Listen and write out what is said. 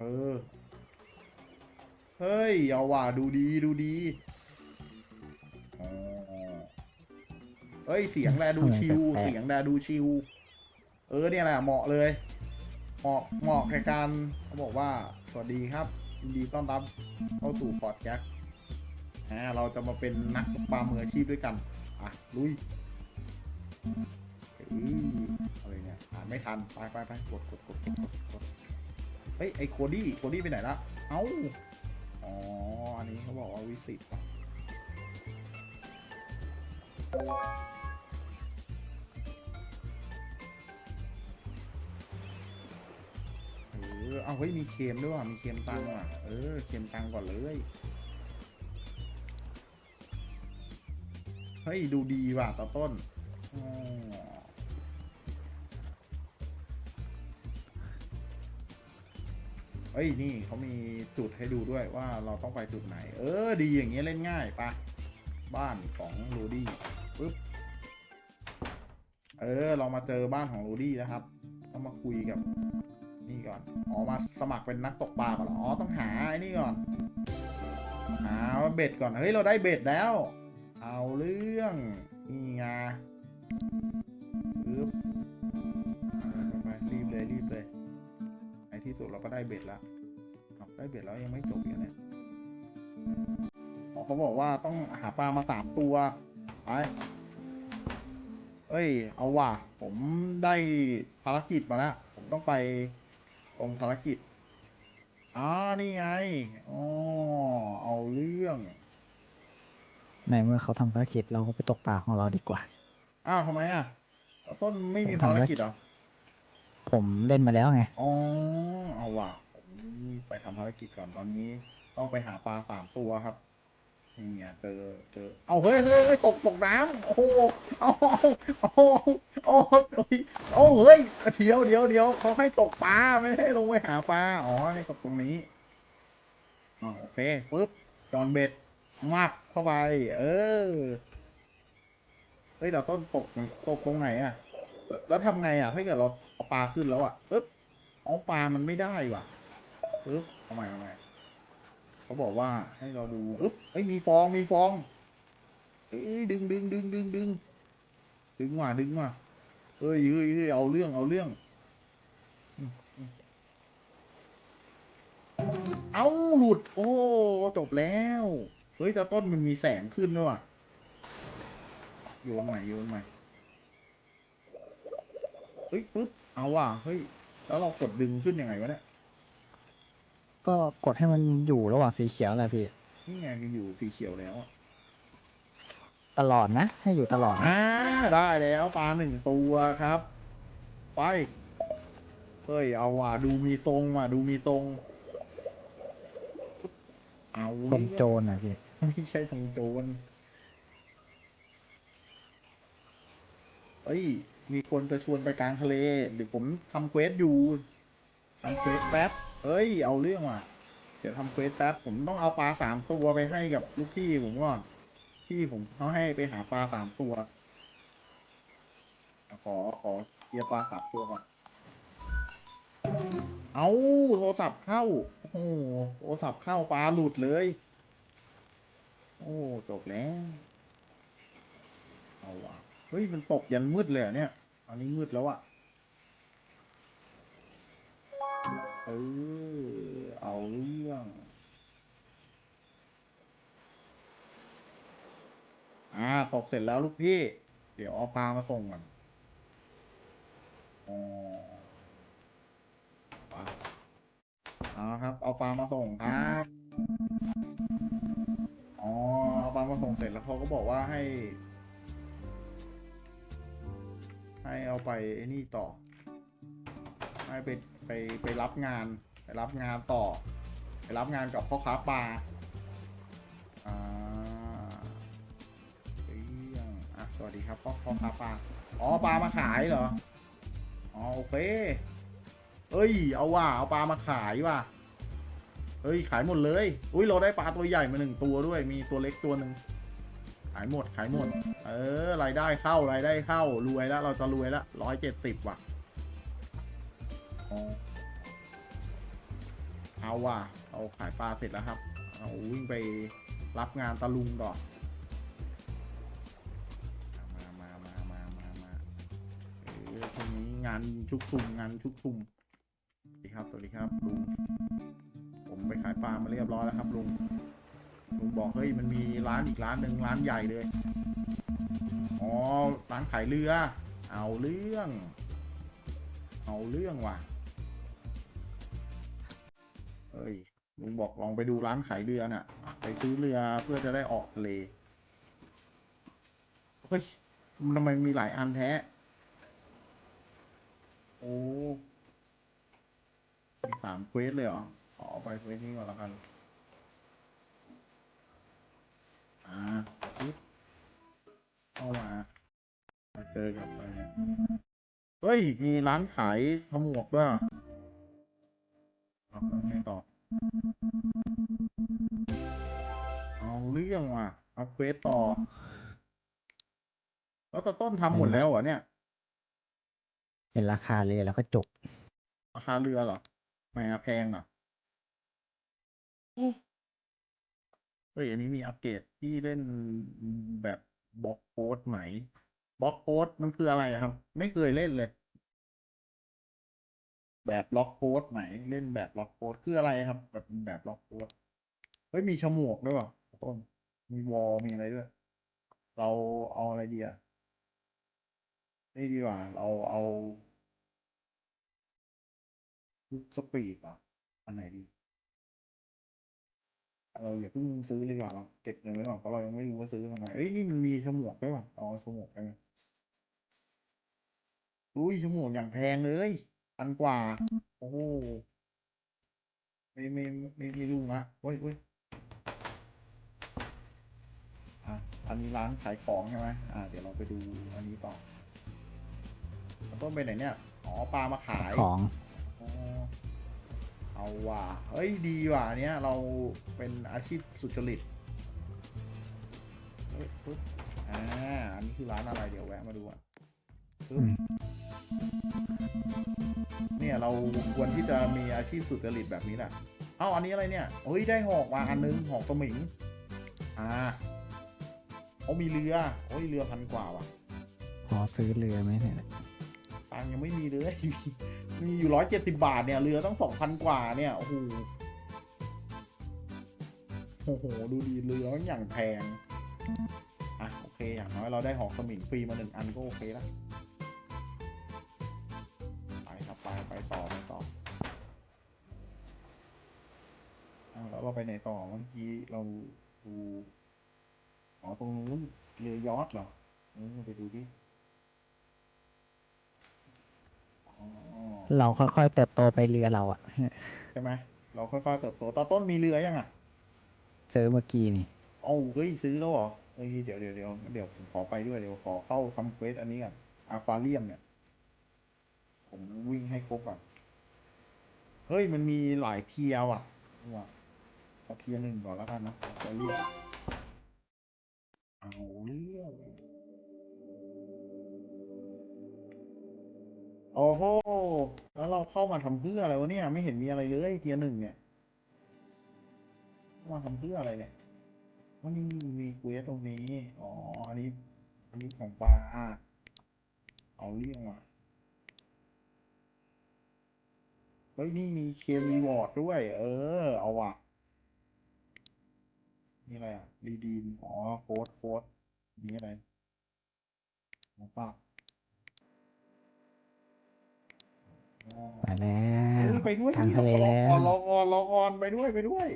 เออ เฮ้ย เอาว่ะดูดีดูดีอ๋อเฮ้ย เสียงแลดูชิวแปลกๆเสียงแลดูชิว เออเนี่ยแหละเหมาะเลย เหมาะเหมาะในการเขาบอกว่า สวัสดีครับยินดีต้อนรับเข้าสู่พอดแคสต์อ่าเราจะมาเป็นนักตกปลามืออาชีพด้วยกัน อะ ลุยอืออะไรเนี่ยอ่านไม่ทัน ไปไปไปกดกดกดกดกดกด เฮ้ยไอโคดี้โคดี้ไปไหนละ เอ้า อ๋อ อันนี้เขาบอกว่าวิสิตเออ เอาเฮ้ยมีเค็มด้วยว่ะ มีเค็มตังว่ะ เออเค็มตังก่อนเลย เฮ้ย ดูดีว่ะต่อต้น อ๋อ ฮ้ยนี่เขามีจุดให้ดูด้วยว่าเราต้องไปจุดไหน เออ ดีอย่างเงี้ยเล่นง่ายปะบ้านของรูดี้ปึ๊บเออเรามาเจอบ้านของรูดี้นะครับ ต้องมาคุยกับ นี่ก่อนอ๋อมาสมัครเป็นนักตกปลาก่อนอ๋อต้องหาไอ้นี่ก่อนหาเบ็ดก่อนเฮ้ยเราได้เบ็ดแล้ว เอาเรื่องนี่ไง สุดเราก็ได้เบ็ดแล้วเอาได้เบ็ดแล้วยังไม่จบอีกเนี่ยอ๋อเขาบอกว่าต้องหาปลามาสามตัวไปเอ้ย เอาว่ะ ผมได้ภารกิจมาแล้ว ผมต้องไปตรงภารกิจอ๋อนี่ไงอ๋อเอาเรื่อง ในเมื่อเขาทำภารกิจเราก็ไปตกปลาของเราดีกว่า อ้าวทำไมอะ ต้นไม่มีผมภาทำรภารกิกิจจเหรอ ผมเล่นมาแล้วไง อ๋อ เอาว่ะผมไปทำภารกิจก่อนตอนนี้ ต้องไปหาปลาสามตัวครับนี่ไงเจอเจอ เอาเฮ้ยเฮ้ยตกตกน้ำโอ้โหเอาเอาเอาเอาเฮ้ยเดี๋ยวเดี๋ยวเดี๋ยวเขาให้ตกปลาไม่ให้ลงไปหาปลาอ๋อให้ตกตรงนี้อ๋อโอเคปุ๊บจอนเบ็ดมับเข้าไป เออเฮ้ยเราต้นตกตกตรงไหนอะ แล้วทำไงอะถ้าเกิดเราเอาปลาขึ้นแล้วอะปึ๊บเอาปลามันไม่ได้ว่ะปึ๊บทำไมทำไมเขาบอกว่าให้เราดูปึ๊บเอ้ยมีฟองมีฟองเอ้ยดึงดึงดึงดึงดึงดึงว่ะดึงว่ะเอ้ยเอ้ยเอ้ยเอาเรื่องเอาเรื่องอืมอืมเอาหลุด โอ้ จบแล้ว เฮ้ยแต่ต้นมันมีแสงขึ้นด้วยว่ะโยนใหม่โยนใหม่ เฮ้ยปุ๊บเอาว่ะเฮ้ยแล้วเรากดดึงขึ้นยังไงวะเนี่ยก็กดให้มันอยู่ระหว่างสีเขียวแหละพี่ นี่ไงยังอยู่สีเขียวแล้วอะตลอดนะ ให้อยู่ตลอดนะอ่าได้แล้วปลาหนึ่งตัวครับ ไปเฮ้ยเอาว่ะดูมีทรงว่ะดูมีทรง เอาทรงโจรนะพี่ไม่ใช่ทรงโจรเฮ้ย มีคนจะชวนไปกลางทะเลเดี๋ยวผมทำเควสอยู่ทำเควสแป๊บเฮ้ย เอาเรื่องว่ะ เดี๋ยวทำเควสแป๊บผมต้องเอาปลาสามตัวไปให้กับลูกพี่ผมก่อนพี่ผมเขาให้ไปหาปลาสามตัว ขอขอเคลียปลาสามตัวก่อนเอาโทรศัพท์เข้า โอ้โหโทรศัพท์เข้าปลาหลุดเลย โอ้จบแล้ว เอาว่ะ เฮ้ย มันตกยันมืดเลยเนี่ย อันนี้มืดแล้วอะเออเอาเรื่องอ่าตกเสร็จแล้วลูกพี่ เดี๋ยวเอาปลามาส่งก่อนเอาครับ เอาปลามาส่งครับอ๋อเอาปลามาส่งเสร็จแล้วเขาก็บอกว่าให้ ให้เอาไปไอ้นี่ต่อ ให้ไปไปไปรับงาน ไปรับงานต่อ ไปรับงานกับพ่อค้าปลาอ่าเรื่องอะสวัสดีครับพ่อพ่อค้าปลาอ๋อปลามาขายเหรออ๋อโอเคเอ้ย เอาว่ะเอาปลามาขายว่ะเฮ้ยขายหมดเลย อุ้ยเราได้ปลาตัวใหญ่มาหนึ่งตัวด้วย มีตัวเล็กตัวหนึ่ง ขายหมดขายหมด เออรายได้เข้ารายได้เข้ารวยแล้วเราจะรวยแล้วร้อยเจ็ดสิบว่ะ เอาว่ะ เอาขายปลาเสร็จแล้วครับ เอาวิ่งไปรับงานตะลุงต่อมามามามามามาเออช่วงนี้งานชุกชุมงานชุกชุมสวัสดีครับสวัสดีครับลุงผมไปขายปลามาเรียบร้อยแล้วครับลุง ลุงบอกเฮ้ยมันมีร้านอีกร้านหนึ่งร้านใหญ่เลย อ๋อร้านขายเรือ เอาเรื่อง เอาเรื่องว่ะเอ้ยลุงบอกลองไปดูร้านขายเรือน่ะ ไปซื้อเรือเพื่อจะได้ออกทะเล เฮ้ยมันทำไมมีหลายอันแท้ โอ้มีสามเควสเลยเหรอ ขอไปเควสนี้ก่อนแล้วกัน อ่าปึ๊บเข้ามา มาเจอกับอะไรเนี่ยเฮ้ย มีร้านขายขมวกด้วยเอาแล้วไงต่อ เอาเรื่องว่ะ เอาเควสต่อ แล้วตาต้นทำหมดแล้วเหรอเนี่ยเป็นราคาเลยแล้วก็จบ ราคาเรือเหรอแหมแพงเหรอเฮ้ย อันนี้มีอัปเกรดที่เล่นแบบบล็อกโพสไหม บล็อกโพสมันคืออะไรครับ ไม่เคยเล่นเลย แบบล็อกโพสไหมเล่นแบบล็อกโพสคืออะไรครับ แบบแบบล็อกโพสเฮ้ยมีฉมวกด้วยเหรอต้นมีวอลมีอะไรด้วย เราเอาอะไรดีอะนี่ดีกว่า เราเอาสปีดอะอันไหนดีเราอย่าเพิ่งซื้อเลยดีกว่าเราเก็บเงินไว้ก่อนเพราะเรายังไม่รู้ว่าซื้อทำไมเอ้ยนี่มันมีฉมวกด้วยป่ะเอาฉมวกไปไหม อุ้ยฉมวกอย่างแพงเลยพันกว่า โอ้โหไม่ไม่ไม่ไม่รู้นะเว้ยเว้ยอะอันนี้ร้านขายของใช่ไหมอ่า เดี๋ยวเราไปดูอันนี้ต่อแล้วต้นไปไหนเนี่ย อ๋อปลามาขายของ อ๋อเอาว่ะเฮ้ยดีว่ะอันเนี้ยเราเป็นอาชีพสุจริตเฮ้ยปึ๊บอ่า อันนี้คือร้านอะไรเดี๋ยวแวะมาดูอะปึ๊บอืม เนี่ยเราควรที่จะมีอาชีพสุจริตแบบนี้แหละเอ้าอันนี้อะไรเนี่ยเฮ้ยได้หอกมาอันนึงหอกสมิง อ่าเขามีเรือโอ้ยเรือพันกว่าว่ะพอซื้อเรือไหมเนี่ยตังค์ยังไม่มีเลยมีมีอยู่ร้อยเจ็ดสิบาทเนี่ยเรือต้องสองพันกว่าเนี่ยโอ้โหโอ้โหดูดีเรือมันอย่างแพงอะโอเคอย่างน้อยเราได้หอกสมิงฟรีมาหนึ่งอันก็โอเคแล้ว ไปไหนต่อเมื่อกี้เราดูอ๋อตรงนู้นเรือยอชต์เหรอเออไปดูดิอ๋อเราค่อยๆเติบโตไปเรือเราอะ ใช่ไหมเราค่อยๆเติบโตตอนต้นมีเรือยังอะซื้อเมื่อกี้นี่ เอ้าเฮ้ยซื้อแล้วเหรอเฮ้ยเดี๋ยวเดี๋ยวเดี๋ยวเดี๋ยวผมขอไปด้วยเดี๋ยวขอเข้าทำเควสอันนี้ก่อนอาฟาเรียมเนี่ย ผมวิ่งให้ครบอะเฮ้ยมันมีหลายเทียร์ว่ะว่ะ เอาเทียร์หนึ่งก่อนแล้วกันนะอาเรียมเอาเรื่องโอ้โห แล้วเราเข้ามาทำเพื่ออะไรวะเนี่ย ไม่เห็นมีอะไรเลยเทียร์หนึ่งเนี่ยมาทำเพื่ออะไรเนี่ยวันนี้มีเควสตรงนี้ อ๋อ อันนี้ อันนี้ของปลา เอาเรื่องว่ะเฮ้ย นี่มีเคมีวอร์ดด้วย เออ เอาว่ะ นี่อะไรอะรีดีมอ๋อโค้ดโค้ดนี่อะไรหมอปลาอ๋อไปแล้เอวอไปด้วยทางทะเลรอแล้วก่อนรอก่อนรอก่อนไปด้วยไปด้วย